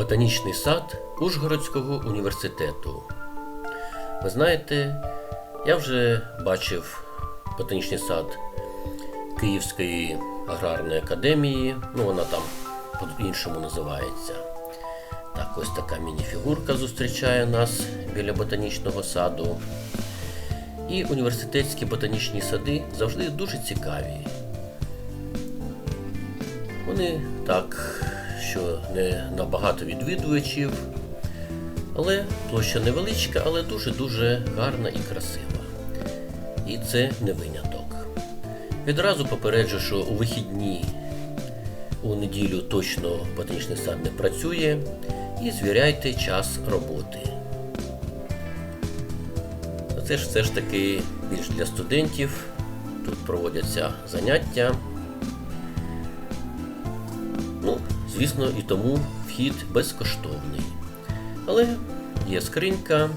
Ботанічний сад Ужгородського університету. Ви знаєте, я вже бачив ботанічний сад Київської аграрної академії, ну вона там по-іншому називається. Так, ось така мініфігурка зустрічає нас біля ботанічного саду. І університетські ботанічні сади завжди дуже цікаві. Вони так, що не набагато відвідувачів, але площа невеличка, але дуже-дуже гарна і красива. І це не виняток. Відразу попереджу, що у вихідні у неділю точно ботанічний сад не працює і звіряйте час роботи. Це ж все ж таки більш для студентів. Тут проводяться заняття. Звісно, і тому вхід безкоштовний. Але є скринька.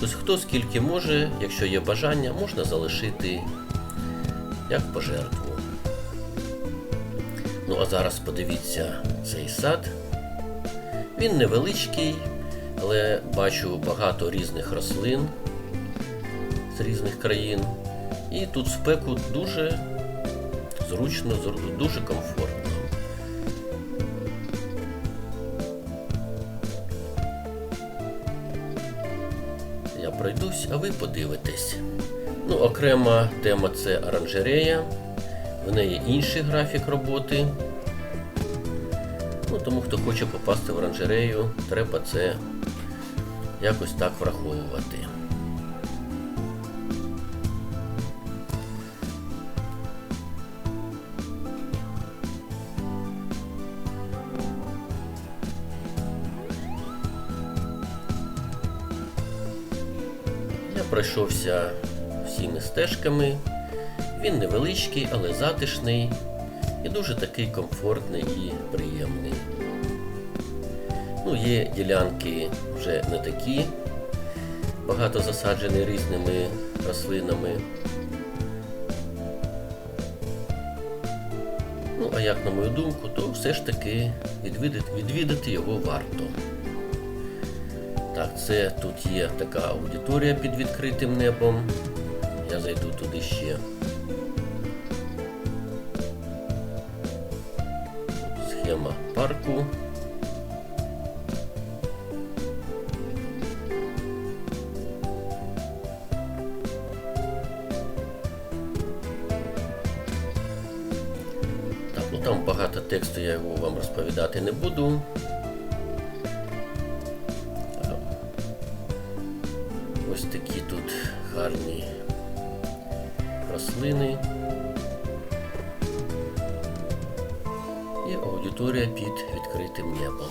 Тобто хто скільки може, якщо є бажання, можна залишити як пожертву. Ну, а зараз подивіться цей сад. Він невеличкий, але бачу багато різних рослин з різних країн. І тут спеку дуже зручно, дуже комфортно. Пройдусь, а ви подивитесь. Ну, окрема тема це оранжерея. В неї інший графік роботи. Ну, тому хто хоче попасти в оранжерею, треба це якось так враховувати. Пройшовся всіми стежками. Він невеличкий, але затишний і дуже такий комфортний і приємний. Ну, є ділянки вже не такі, багато засаджені різними рослинами. Ну, а як на мою думку, то все ж таки відвідати, відвідати його варто. Так, це тут є така аудиторія під відкритим небом. Я зайду туди ще. Схема парку. Ну там багато тексту, я його вам розповідати не буду. Такі тут гарні рослини. І аудиторія під відкритим небом.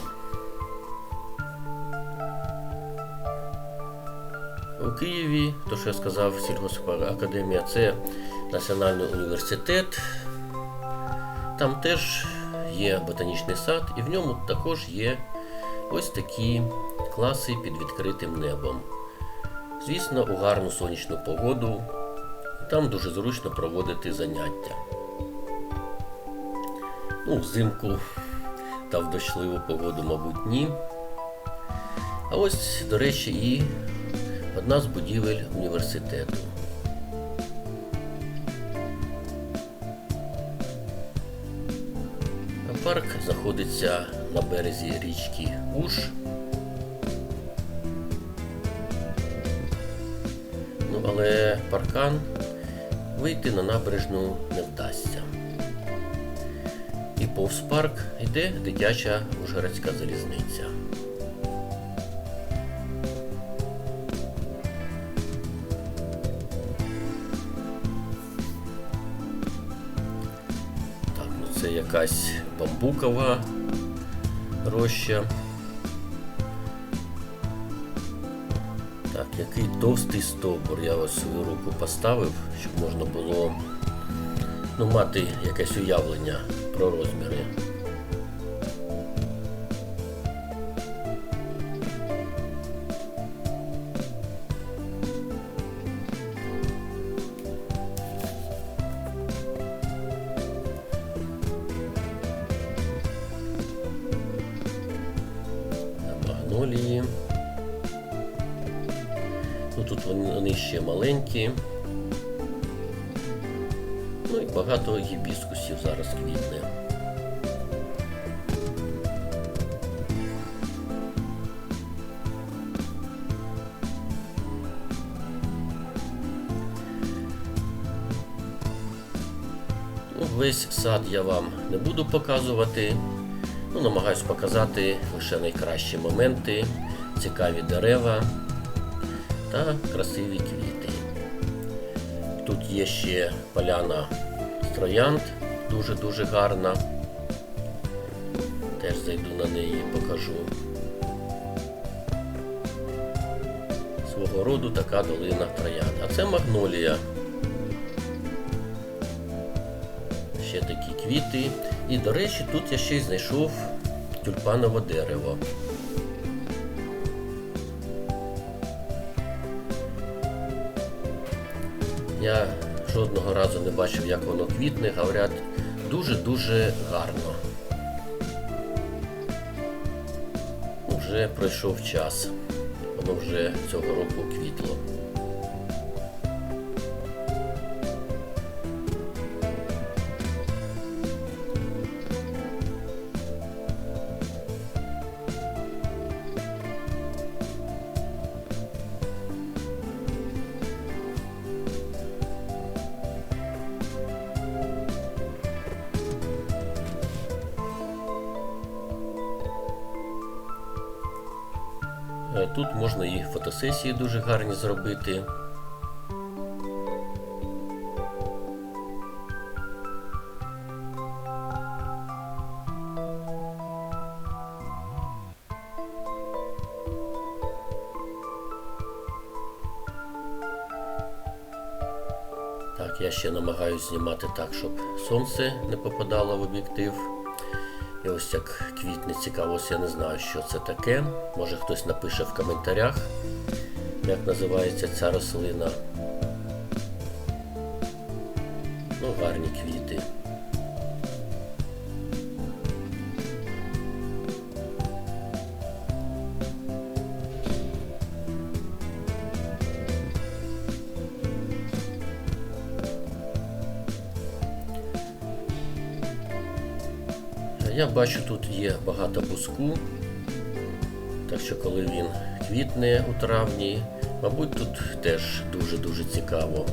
У Києві, то що я сказав, сільгоспакадемія, це Національний університет. Там теж є ботанічний сад, і в ньому також є ось такі класи під відкритим небом. Звісно, у гарну сонячну погоду. Там дуже зручно проводити заняття. Ну, взимку та в дощливу погоду, мабуть, ні. А ось, до речі, і одна з будівель університету. Парк знаходиться на березі річки Уж. Але паркан вийти на набережну не вдасться. І повз парк йде дитяча Ужгородська залізниця. Ну це якась бамбукова роща. Який товстий стовбур. Я ось свою руку поставив, щоб можна було ну, мати якесь уявлення про розміри. Вони, ще маленькі. Ну і багато гібіскусів зараз квітне. Ну, Весь сад я вам не буду показувати. Ну, намагаюсь показати лише найкращі моменти, цікаві дерева та красиві квіти. Тут є ще поляна троянд, дуже-дуже гарна. Теж зайду на неї і покажу. Свого роду така долина троянд. А це магнолія. Ще такі квіти. І, до речі, тут я ще й знайшов тюльпанове дерево. Я жодного разу не бачив, як воно квітне, говорять, дуже-дуже гарно. Вже пройшов час. Воно вже цього року квітло. Тут можна і фотосесії дуже гарні зробити. Так, я ще намагаюся знімати так, щоб сонце не попадало в об'єктив. Ось як квітне цікаво, я не знаю, що це таке. Може хтось напише в коментарях, як називається ця рослина. Ну, гарні квіти. Я бачу, тут є багато буску, так що коли він квітне у травні, мабуть, тут теж дуже-дуже цікаво.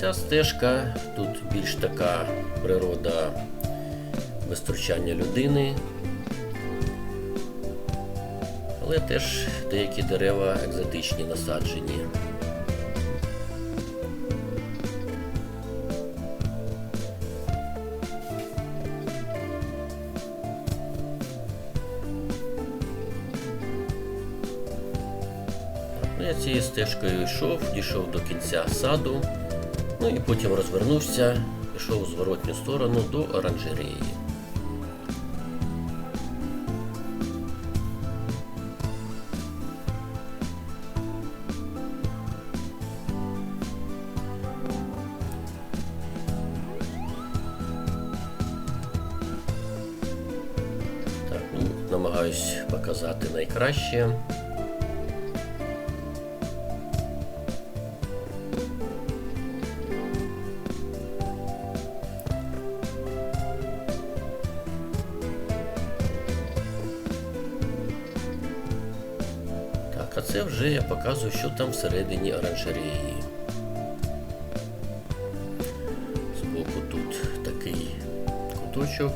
Ця стежка. Тут більш така природа без людини, але теж деякі дерева екзотичні насаджені. Ну, Я цією стежкою йшов, дійшов до кінця саду, ну і потім розвернувся, пішов у зворотню сторону до оранжереї. Ну, намагаюсь показати найкраще. Це вже я показую, що там всередині оранжереї. Збоку тут такий куточок.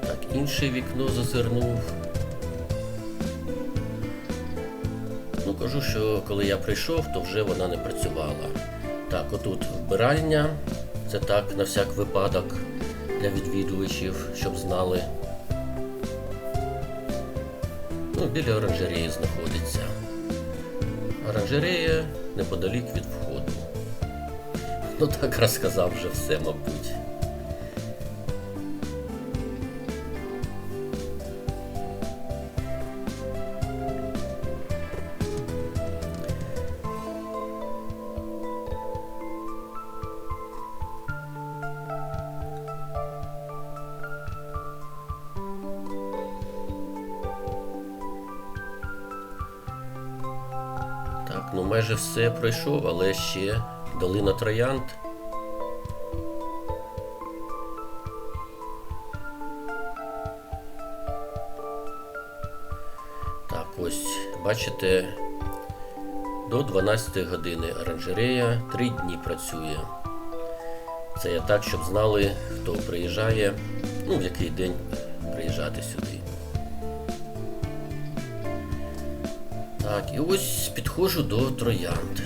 Так, інше вікно зазирнув. Ну, кажу, що коли я прийшов, то вже вона не працювала. Так, отут вбиральня. Це так, на всяк випадок для відвідувачів, щоб знали. Ну, біля оранжереї знаходиться. Оранжерея неподалік від входу. Ну так розказав вже все, мабуть. Майже все пройшов, але ще долина троянд. Так, ось, бачите, до 12 години оранжерея 3 дні працює. Це я так, щоб знали, хто приїжджає, ну, в який день приїжджати сюди. Так, і ось підходжу до троянд.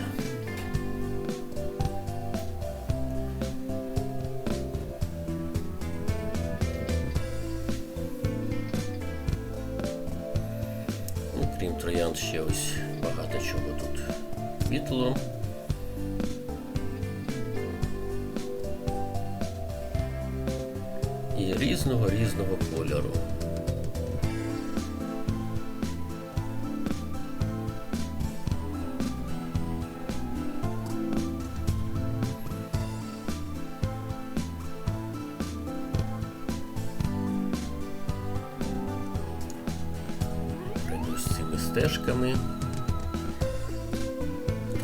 Ну, крім троянд, ще ось багато чого тут квітло. І різного різного кольору. Стежками.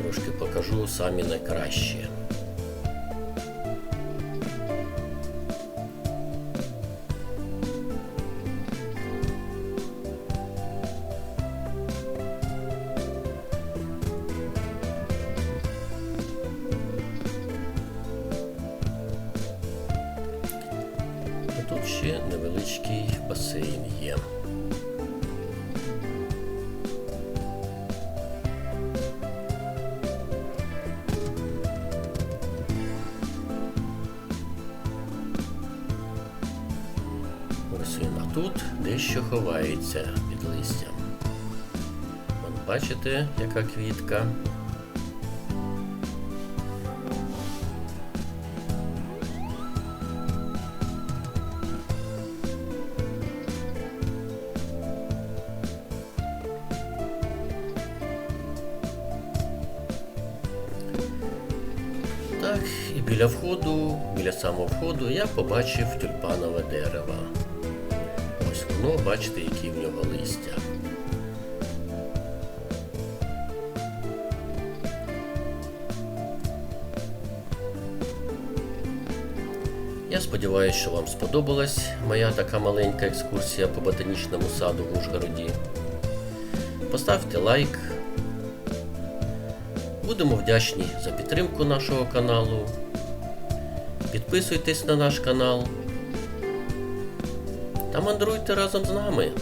Трошки покажу самі найкраще. А тут ще невеличкий басейн є. А тут дещо ховається під листям. Вон, бачите, яка квітка? Так, і біля входу, біля самого входу я побачив тюльпанове дерево. Воно, бачите, які в нього листя. Я сподіваюся, що вам сподобалась моя така маленька екскурсія по ботанічному саду в Ужгороді. Поставте лайк. Будемо вдячні за підтримку нашого каналу. Підписуйтесь на наш канал та мандруйте разом з нами.